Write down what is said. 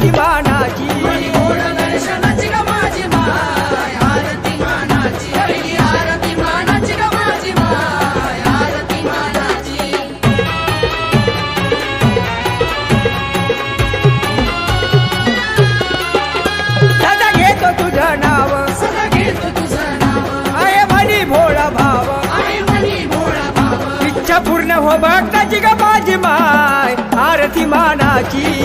一马。पूर्ण हो भक्ताची ग माझी माय आरती मानाची